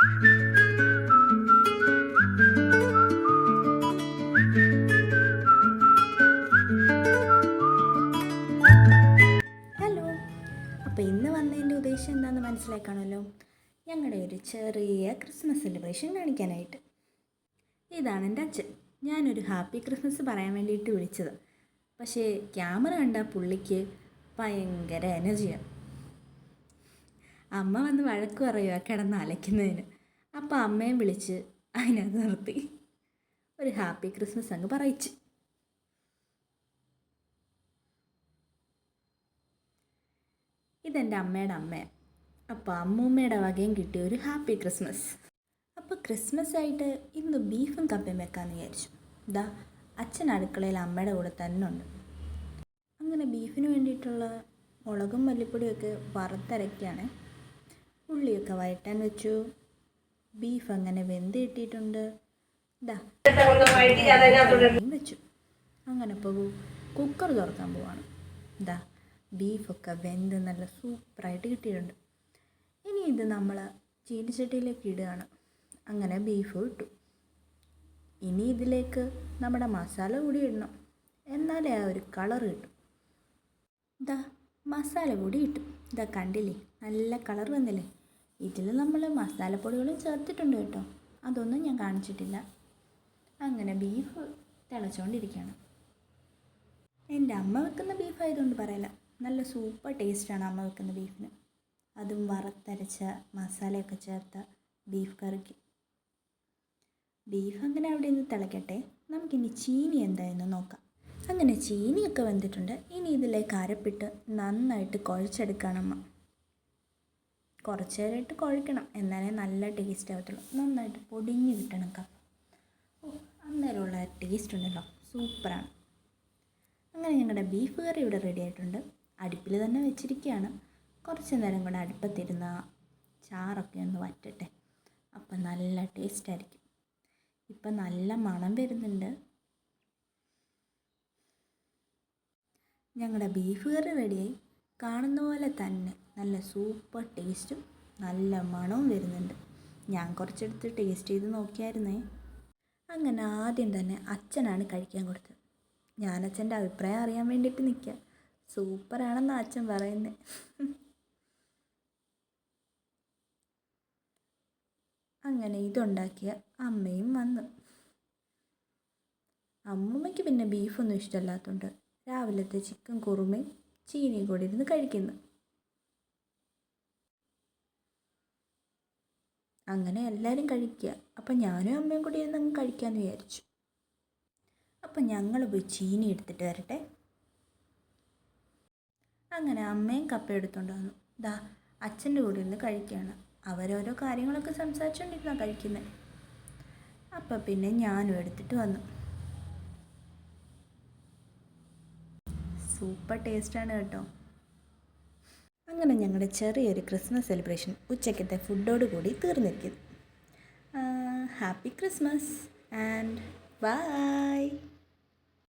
അപ്പോൾ ഇന്ന് വന്നതിന്റെ ഉദ്ദേശം എന്താണെന്ന് മനസ്സിലാക്കണമല്ലോ ഞങ്ങളുടെ ഒരു ചെറിയ ക്രിസ്മസ് സെലിബ്രേഷൻ കാണിക്കാനായിട്ട്. ഇതാണ് എന്റെ അച്ഛൻ. ഞാനൊരു ഹാപ്പി ക്രിസ്മസ് പറയാൻ വേണ്ടിയിട്ട് വിളിച്ചത്. പക്ഷേ ക്യാമറ കണ്ട പുള്ളിക്ക് ഭയങ്കര എനർജിയാണ് അമ്മ വന്ന് വഴക്ക് പറയുക കിടന്ന് അലയ്ക്കുന്നതിന്. അപ്പോൾ അമ്മയും വിളിച്ച് അതിനകത്ത് നിർത്തി. ഒരു ഹാപ്പി ക്രിസ്മസ് അങ്ങ് പറയിച്ച്. ഇതെന്റെ അമ്മയുടെ അമ്മയാണ് അപ്പോൾ അമ്മൂമ്മയുടെ വകയും കിട്ടിയ ഒരു ഹാപ്പി ക്രിസ്മസ്. അപ്പോൾ ക്രിസ്മസ് ആയിട്ട് ഇന്ന് ബീഫും കപ്പയും വെക്കാമെന്ന് വിചാരിച്ചു. ഇതാ അച്ഛൻ അടുക്കളയിൽ അമ്മയുടെ കൂടെ തന്നെ ഉണ്ട്. അങ്ങനെ ബീഫിന് വേണ്ടിയിട്ടുള്ള മുളകും മല്ലിപ്പൊടിയൊക്കെ വറുത്തരയ്ക്കാണ്. ഉള്ളിയൊക്കെ വഴറ്റാൻ വെച്ചു. ബീഫ് അങ്ങനെ വെന്ത് കിട്ടിയിട്ടുണ്ട് വെച്ചു. അങ്ങനെ പോകൂ കുക്കർ തുറക്കാൻ പോവാണ്. ഇതാ ബീഫൊക്കെ വെന്ത് നല്ല സൂപ്പറായിട്ട് കിട്ടിയിട്ടുണ്ട്. ഇനി ഇത് നമ്മൾ ചീനിച്ചട്ടിയിലേക്ക് ഇടുകയാണ്. അങ്ങനെ ബീഫ് ഇട്ടു. ഇനി ഇതിലേക്ക് നമ്മുടെ മസാല കൂടി ഇടണം. എന്നാലേ ആ ഒരു കളർ കിട്ടും. ഇതാ മസാല കൂടി ഇട്ടു. ഇതാ കണ്ടില്ലേ? നല്ല കളർ വന്നില്ലേ? ഇതിൽ നമ്മൾ മസാലപ്പൊടികളും ചേർത്തിട്ടുണ്ട് കേട്ടോ. അതൊന്നും ഞാൻ കാണിച്ചിട്ടില്ല. അങ്ങനെ ബീഫ് തിളച്ചുകൊണ്ടിരിക്കുകയാണ് എന്റെ അമ്മ വെക്കുന്ന ബീഫ് ആയതുകൊണ്ട് പറയല. നല്ല സൂപ്പർ ടേസ്റ്റാണ് അമ്മ വെക്കുന്ന ബീഫിന് അതും വറുത്തരച്ച മസാലയൊക്കെ ചേർത്ത ബീഫ് കറിക്ക്. ബീഫ് അങ്ങനെ അവിടെ നിന്ന് തിളക്കട്ടെ. നമുക്കിനി ചീനി എന്തായെന്ന് നോക്കാം. അങ്ങനെ ചീനിയൊക്കെ വെന്തിട്ടുണ്ട്. ഇനി ഇതിലേക്ക് അരപ്പിട്ട് നന്നായിട്ട് കുഴച്ചെടുക്കണം അമ്മ. കുറച്ച് നേരമായിട്ട് കുഴക്കണം. എന്നാലേ നല്ല ടേസ്റ്റ് ആവത്തുള്ളൂ. നന്നായിട്ട് പൊടിഞ്ഞു കിട്ടണം കപ്പ ഓ അന്നേരമുള്ള ടേസ്റ്റ് ഉണ്ടല്ലോ. സൂപ്പറാണ്. അങ്ങനെ ഞങ്ങളുടെ ബീഫ് കറി ഇവിടെ റെഡി ആയിട്ടുണ്ട്. അടുപ്പിൽ തന്നെ വെച്ചിരിക്കുകയാണ്. കുറച്ച് നേരം കൂടെ അടുപ്പത്തിരുന്ന ചാറൊക്കെ ഒന്ന് വറ്റട്ടെ. അപ്പം നല്ല ടേസ്റ്റ് ആയിരിക്കും. ഇപ്പം നല്ല മണം വരുന്നുണ്ട്. ഞങ്ങളുടെ ബീഫ് കറി റെഡിയായി കാണുന്ന പോലെ തന്നെ. നല്ല സൂപ്പർ ടേസ്റ്റും നല്ല മണവും വരുന്നുണ്ട്. ഞാൻ കുറച്ചെടുത്ത് ടേസ്റ്റ് ചെയ്ത് നോക്കിയായിരുന്നേ. അങ്ങനെ ആദ്യം തന്നെ അച്ഛനാണ് കഴിക്കാൻ കൊടുത്തത്. ഞാൻ അച്ഛന്റെ അഭിപ്രായം അറിയാൻ വേണ്ടിയിട്ട് നിൽക്കുക. സൂപ്പറാണെന്ന് അച്ഛൻ പറയുന്നത് അങ്ങനെ ഇതുണ്ടാക്കിയ അമ്മയും വന്നു. അമ്മമ്മയ്ക്ക് പിന്നെ ബീഫൊന്നും ഇഷ്ടമല്ലാത്തതുകൊണ്ട് രാവിലത്തെ ചിക്കൻ കുറുമയും ചീനിയും കൂടി ഇരുന്ന് കഴിക്കുന്നു. അങ്ങനെ എല്ലാവരും കഴിക്കുക. അപ്പം ഞാനും അമ്മയും കൂടി ഇരുന്ന് അങ്ങ് കഴിക്കാമെന്ന് വിചാരിച്ചു. അപ്പം ഞങ്ങൾ പോയി ചീനി എടുത്തിട്ട് വരട്ടെ. അങ്ങനെ അമ്മയും കപ്പ എടുത്തുകൊണ്ട് വന്നു. ദാ അച്ഛന്റെ കൂടെ ഇരുന്ന് കഴിക്കുകയാണ് അവരോരോ കാര്യങ്ങളൊക്കെ സംസാരിച്ചുകൊണ്ടിരുന്ന കഴിക്കുന്നത് അപ്പം പിന്നെ ഞാനും എടുത്തിട്ട് വന്നു. സൂപ്പർ ടേസ്റ്റാണ് കേട്ടോ. അങ്ങനെ ഞങ്ങളുടെ ചെറിയൊരു ക്രിസ്മസ് സെലിബ്രേഷൻ ഉച്ചക്കത്തെ ഫുഡോട് കൂടി തീർന്നിരിക്കുന്നു. Happy Christmas and bye.